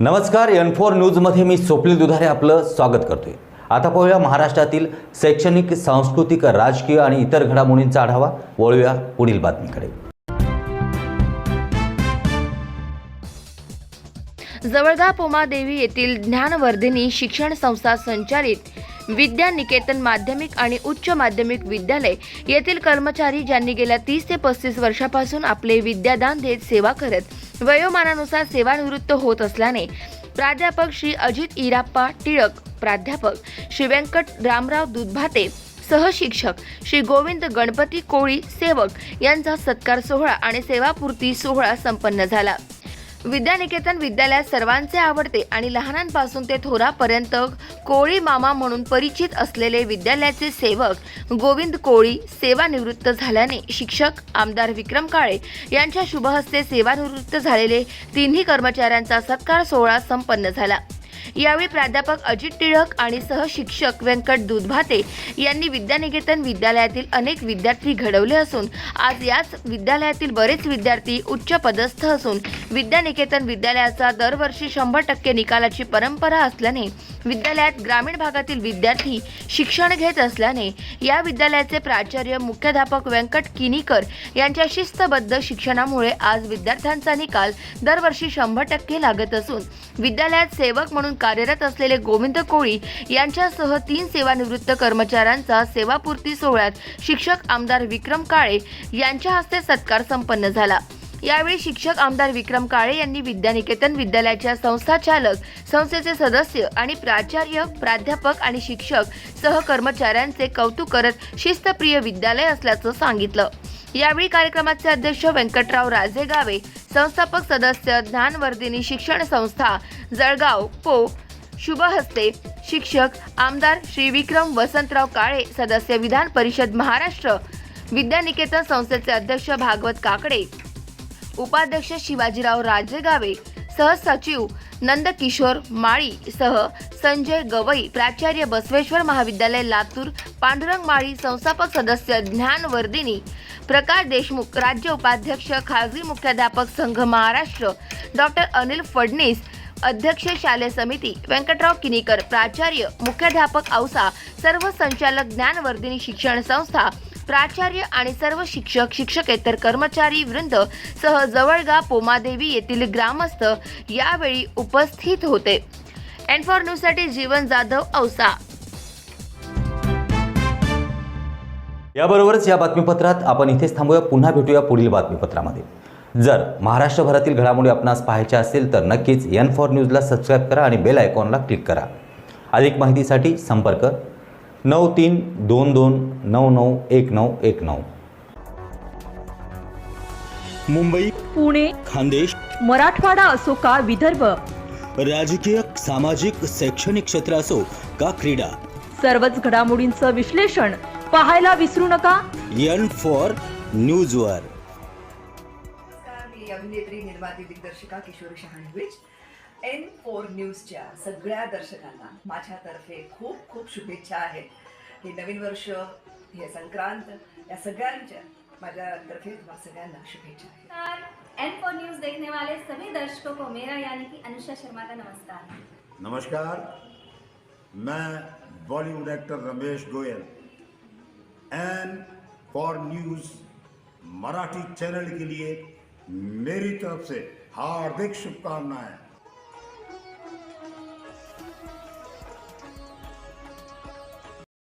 नमस्कार N four न्यूजमध्ये मी स्वप्नील दुधारे आपलं स्वागत करतोय. आता पाहूया महाराष्ट्रातील शैक्षणिक सांस्कृतिक राजकीय आणि इतर घडामोडींचा आढावा. वळूया पुढील बातमीकडे. जवळगा पोमादेवी येथील ज्ञानवर्धिनी शिक्षण संस्था संचालित विद्या निकेतन माध्यमिक आणि उच्च माध्यमिक विद्यालय येथील कर्मचारी ज्यांनी गेल्या तीस ते पस्तीस वर्षापासून आपले विद्यादान देत सेवा करत वयोमानानुसार सेवानिवृत्त होत असल्याने प्राध्यापक श्री अजित इराप्पा टिळक प्राध्यापक श्री व्यंकट रामराव दुधभाते सहशिक्षक श्री गोविंद गणपती कोळी सेवक यांचा सत्कार सोहळा आणि सेवापूर्ती सोहळा संपन्न झाला. विद्यानिकेतन विद्यालयात सर्वांचे आवडते आणि लहानांपासून ते थोरापर्यंत कोळी मामा म्हणून परिचित असलेले विद्यालयाचे सेवक गोविंद कोळी सेवानिवृत्त झाल्याने शिक्षक आमदार विक्रम काळे यांच्या शुभहस्ते सेवानिवृत्त झालेले तिन्ही कर्मचाऱ्यांचा सत्कार सोहळा संपन्न झाला. यावेळी प्राध्यापक अजित टिळक आणि सहशिक्षक व्यंकट दुधभाते यांनी विद्यानिकेतन विद्यालयातील अनेक विद्यार्थी घडवले असून आज याच विद्यालयातील बरेच विद्यार्थी उच्च पदस्थ असून विद्यानिकेतन विद्यालयाचा दरवर्षी शंभर टक्के निकालाची परंपरा असल्याने विद्यालयात ग्रामीण भागातील विद्यार्थी शिक्षण घेत असल्याने या विद्यालयाचे प्राचार्य मुख्याध्यापक व्यंकट किनीकर यांच्या शिस्तबद्ध शिक्षणामुळे आज विद्यार्थ्यांचा निकाल दरवर्षी शंभर टक्के लागत असून विद्यालयात सेवक म्हणून कार्यरत असलेले गोविंद कोळी यांच्यासह तीन सेवानिवृत्त कर्मचाऱ्यांचा सेवापूर्ती सोहळ्यात शिक्षक आमदार विक्रम काळे यांच्या हस्ते सत्कार संपन्न झाला. यावेळी शिक्षक आमदार विक्रम काळे यांनी विद्यानिकेतन विद्यालयाच्या संस्थाचालक संस्थेचे सदस्य आणि प्राचार्य प्राध्यापक आणि शिक्षक सहकर्मचाऱ्यांचे कौतुक करत शिस्तप्रिय विद्यालय असल्याचं सांगितलं. यावेळी कार्यक्रमाचे अध्यक्ष व्यंकटराव राजेगावे संस्थापक सदस्य ज्ञानवर्धिनी शिक्षण संस्था जळगाव पो. शुभहस्ते शिक्षक आमदार श्री विक्रम वसंतराव काळे सदस्य विधान परिषद महाराष्ट्र विद्यानिकेतन संस्थेचे अध्यक्ष भागवत काकडे उपाध्यक्ष शिवाजीराव राजेगावे सहसचिव नंदकिशोर माळी सह संजय गवई प्राचार्य बसवेश्वर महाविद्यालय लातूर पांडुरंग माळी संस्थापक सदस्य ज्ञानवर्धिनी प्रकाश देशमुख राज्य उपाध्यक्ष खाजगी मुख्याध्यापक संघ महाराष्ट्र डॉक्टर अनिल फडणीस अध्यक्ष शालेय समिती व्यंकटराव किनीकर प्राचार्य मुख्याध्यापक औसा सर्व संचालक ज्ञानवर्धिनी शिक्षण संस्था प्राचार्य आणि सर्व शिक्षक शिक्षकेतर कर्मचारी वृंद सह जवळगा पोमादेवी येथील ग्रामस्थ यावेळी उपस्थित होते. एन फॉर न्यूजसाठी जीवन जाधव औसा. याबरोबरच या बातमीपत्रात आपण इथेच थांबूया. पुन्हा भेटूया पुढील बातमीपत्रामध्ये. जर महाराष्ट्रभरातील घडामोडी आपणास पाहायच्या असेल तर नक्कीच एन फॉर न्यूजला सबस्क्राईब करा आणि बेल आयकॉनला क्लिक करा. अधिक माहितीसाठी संपर्क नऊ तीन दोन दोन नऊ नऊ एक नऊ एक नऊ. मुंबई पुणे खानदेश मराठवाडा असो का विदर्भ? राजकीय सामाजिक शैक्षणिक क्षेत्र असो का क्रीडा? सर्वच घडामोडींचं विश्लेषण पाहायला विसरू नका. एन फॉर न्यूजवर. नमस्कार मी अभिनेत्री निर्माती दिग्दर्शिका किशोरी शहाणविज एन फोर न्यूजच्या सगळ्या दर्शकांना माझ्यातर्फे खूप खूप शुभेच्छा आहेत. हे नवीन वर्ष हे संक्रांत या सगळ्यांच्या माझ्यातर्फे तुम्हाला सगळ्यांना शुभेच्छा आहेत. एन फोर न्यूज़ देखने वाले सभी दर्शकों को मेरा यानी कि अनुषा शर्मा का नमस्कार. नमस्कार. मैं Bollywood actor Ramesh Goyal. N four news Marathi channel के लिए मेरी तरफ़ से हार्दिक शुभकामनाएँ।